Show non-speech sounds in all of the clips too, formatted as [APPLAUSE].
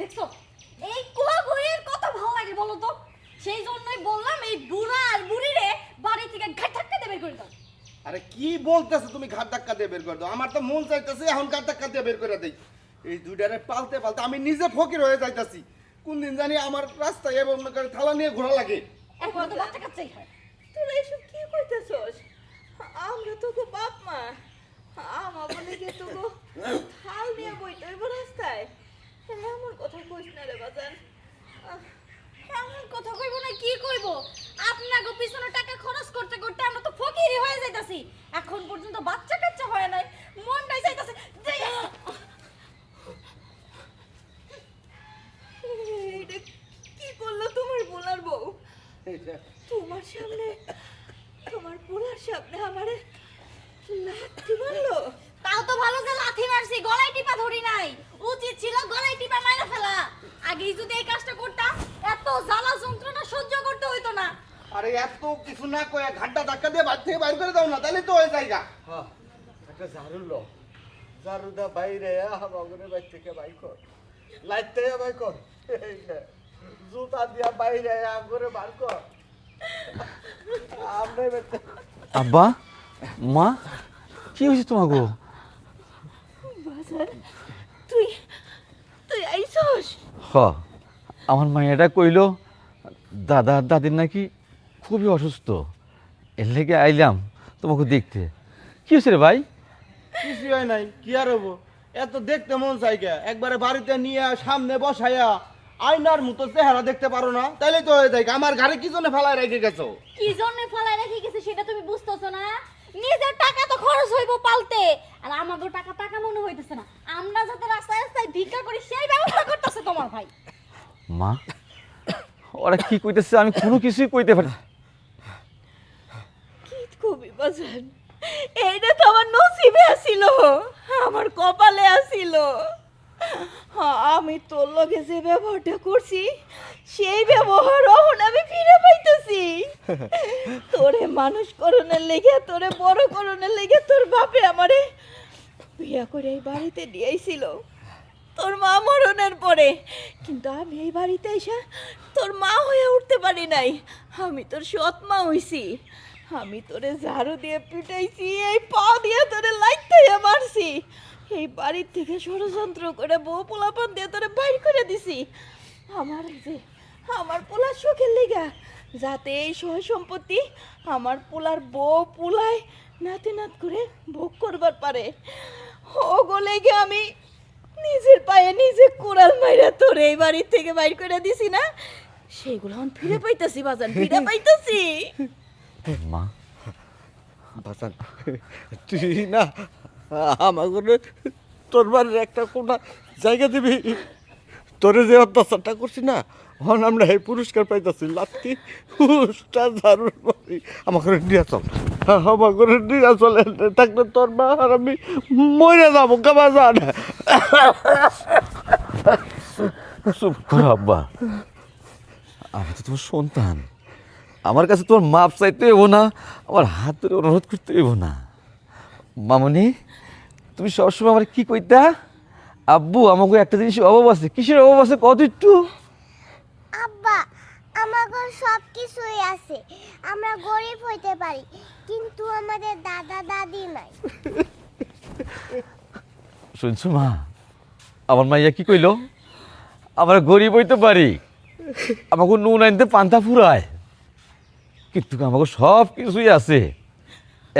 দেখছ? এই কুয়া ঘুরির কত ভালো লাগে বলো তো। সেই জন্যই বললাম এই বুড়া আর বুড়িরে বাড়ি থেকে ঘাট ধাক্কা দেবে করে দাও। আরে কি বলতেছো তুমি ঘাট ধাক্কা দিয়ে বের করে দাও? আমার তো মন চাইতেছে এখন ঘাট ধাক্কা দিয়ে বের করে দেই। এই দুইটারে পালতে পালতে আমি নিজে ফকির হয়ে যাইতাছি। কোন দিন জানি আমার রাস্তায় এবং মনে করে থালা নিয়ে ঘোরা লাগে। এখন তো বাচ্চা কাচ্চাই হয়। তোরা এসব কি কইতেছস? আমরা তো গো বাপ মা। আমা বলে যে তো গো থাল নিয়ে বইতে রাস্তায়। এমন কথা কইস না রে বাজান। এমন কথা কইব না কি কইব? আপনাকে পিছনে টাকা খরচ করতে করতে আমরা তো ফকিরি হয়ে যাইতাছি। এখন পর্যন্ত বাচ্চা কাচ্চা হয় নাই মনটাই চাইতাছে যে এইটা কি করল তোমার বোলার বউ? তোমার সামনে তোমার পোলার সামনে আমারে লাথি মারলো তাও তো ভালো যে লাথি মারছি গলায় টিপা ধরি নাই উচিত ছিল গলায় টিপা মাইরা ফেলা। আগেই যদি এই কাজটা করতাম এত জ্বালা যন্ত্রণা সহ্য করতে হইতো না। আরে এত কিছু না কয়ে ঘাটটা ধাক্কা দিয়ে বাড়ি থেকে বাইর করে দাও না তাহলে তো হয়ে যায়গা হ্যাঁ একটা ঝাড়ু লো। ঝাড়ুটা বাইরে আমাদের বাড়ি থেকে বাই কর। লাইট থেকে বাই কর। জুতা দিয়া বাইরে করে বার কর। আমরা আব্বা মা কি হয়েছে গো বাজার তুই তুই আইছস হ আমার মাইয়াটা কইলো দাদা দাদির নাকি খুবই অসুস্থ এর লেগে আইলাম তোমাকে দেখতে। কি হয়েছে রে ভাই? কিছু হয় নাই কি আর হব? এত দেখতে মন চাইকে একবারে বাড়িতে নিয়ে সামনে বসাইয়া আয়নার মতো চেহারা দেখতে পারো না? তাইলে তো হয়ে যায় আমার গাড়ি কি জন্য ফেলায় রেখে গেছো? কি জন্য ফেলায় রেখে গেছে সেটা তুমি বুঝতেছো না? নিজের টাকা তো খরচ হইব পালতে আর আমাদের টাকা টাকা মনে হইতেছে না। আমরা যাতে রাস্তায় ভিক্ষা করি সেই ব্যবস্থা করতেছে তোমার ভাই। মা ওরা কি কইতেছে আমি কোনো কিছুই কইতে পারি। কি কবি বাজান এইটা তো আমার নসিবে আসিল আমার কপালে আসিল হ্যাঁ, আমি তোর লগে যে ব্যবহারটা করছি সেই ব্যবহার এখন আমি ফিরে পাইতেছি। তোরে মানুষ করণের লেগে তোরে বড় করণের লেগে তোর বাপে আমারে বিয়া করে এই বাড়িতে দিয়েছিল তোর মা মরণের পরে। কিন্তু আমি এই বাড়িতে এসে তোর মা হয়ে উঠতে পারি নাই। আমি তোর সৎ মা হইছি। আমি তোরে ঝাড়ু দিয়ে পিটাইছি, এই পা দিয়ে তোরে লাইতে মারছি। এই বাড়ির থেকে ষড়যন্ত্র করে বউ পোলাপান দিয়ে তোরে বাইর করে দিছি। আমার যে, আমার পোলার শোকের লেগা, যাতে এই সহ সম্পত্তি আমার পোলার বউ পোলায় নাতি নাত করে ভোগ করবার পারে। ও লেগে আমি নিজের পায়ে নিজে কোরাল মাইরা তোর এই বাড়ি থেকে বাইর করে দিছি না? সেগুলো আমি ফিরে পাইতাছি বাজান ফিরে পাইতাছি। মা। বাসান তুই না আমাকে তোর বাড়ির একটা কোনা জায়গা দিবি। তোরে যে অত্যাচারটা করছি না হন আমরা এই পুরস্কার পাইতেছি লাত্তি হুসটা ঝাড়ুর বাড়ি আমাকে নিয়ে চল। আমাকে নিয়ে চল। থাকলে তোর মা আর আমি মরে যাব কাবা যান চুপ করো আব্বা। আমি তো তোমার সন্তান। আমার কাছে তোমার মাপ চাইতে হইব না আমার হাত ধরে অনুরোধ করতে হইব না। মামনি তুমি সবসময় আমার কি কইতা? আব্বু আমাকে একটা জিনিস অভাব আছে। কিসের অভাব আছে? কত একটু। আব্বা আমাদের সব কিছুই আছে। আমরা গরিব হইতে পারি কিন্তু আমাদের দাদা দাদি নাই। [LAUGHS] শুনছো মা? আমার মাইয়া কি কইলো? আমরা গরিব হইতে পারি। আমাকে নুন আনতে পান্তা ফুরায়। কিন্তু আমাকে সব কিছুই আছে।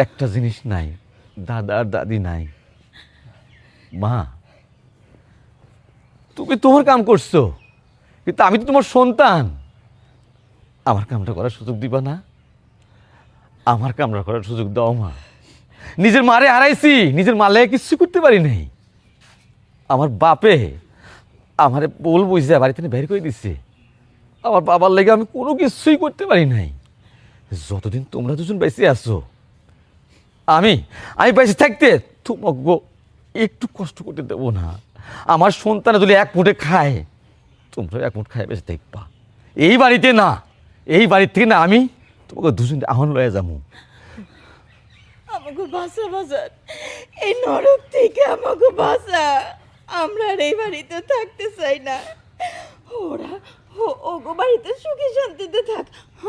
একটা জিনিস নাই, দাদা আর দাদি নাই। মা, তুমি তোমার কাম করছ, কিন্তু আমি তো তোমার সন্তান। আমার কামটা করার সুযোগ দিবা না। আমার কামটা করার সুযোগ দাও মা। নিজের মারে হারাইছি, নিজের মালে কিচ্ছু করতে পারি নাই। আমার বাপে আমারে বল বুঝে বাড়ি থেকে বের করে দিছে। আমার বাবার লেগে আমি কোনো কিছুই করতে পারি নাই। যতদিন তোমরা দুজন বেঁচে আছো, আমি আমি বেঁচে থাকতে তোমাকে একটু কষ্ট করতে দেবো না। আমার সন্তানে যদি এক মুঠে খায় তোমরা এক মুঠ খায় বেঁচে থাকবা। এই বাড়িতে না, এই বাড়ির থেকে না আমি তোমাকে দুজন আহন লয়ে যাব। আমাকে বাসা বাজার এই নরক থেকে আমাকে বাসা এই বাড়িতে থাকতে চাই না। ওরা ওগো বাড়িতে সুখে শান্তিতে থাক।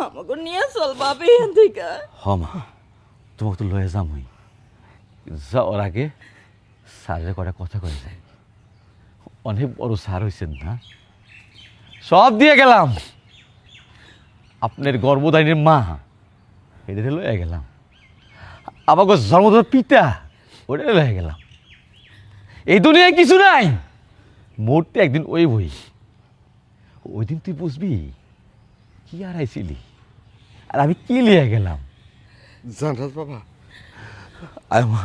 আমাকে নিয়ে চল বাবা এখান থেকে হ মা, তোমাকে তো লয়ে যামই। যাওয়ার আগে স্যারের কটা কথা কয়ে যায় অনেক বড় স্যার হয়েছেন না? সব দিয়ে গেলাম। আপনার গর্ভধারীর মা এটা লয়ে গেলাম। আমাকে জন্মদার পিতা ওটা লয়ে গেলাম। এই দুনিয়ায় কিছু নাই। মরতে একদিন ওই বই। ওই দিন তুই বুঝবি কি আর আইছিলি? আর আমি কি লিয়ে গেলাম? জানাস বাবা। আয় মা।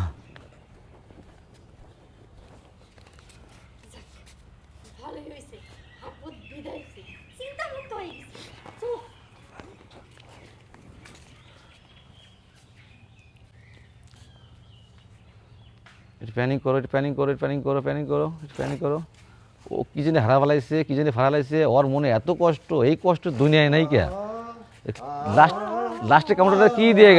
ভালোই হয়েছে আপদ বিদায় হয়েছে চিন্তা মুক্ত গেছে। চুপ। এটা প্যানিং করো প্যানিং করো প্যানিং করো প্যানিং করো প্যানিং করো। ও কি জানি হারা ফেলাইছে কি জানি ফারা লাইছে ওর মনে এত কষ্ট এই কষ্ট দুনিয়ায় নাই কে লাস্ট লাস্টে কামড়টা কি দিয়ে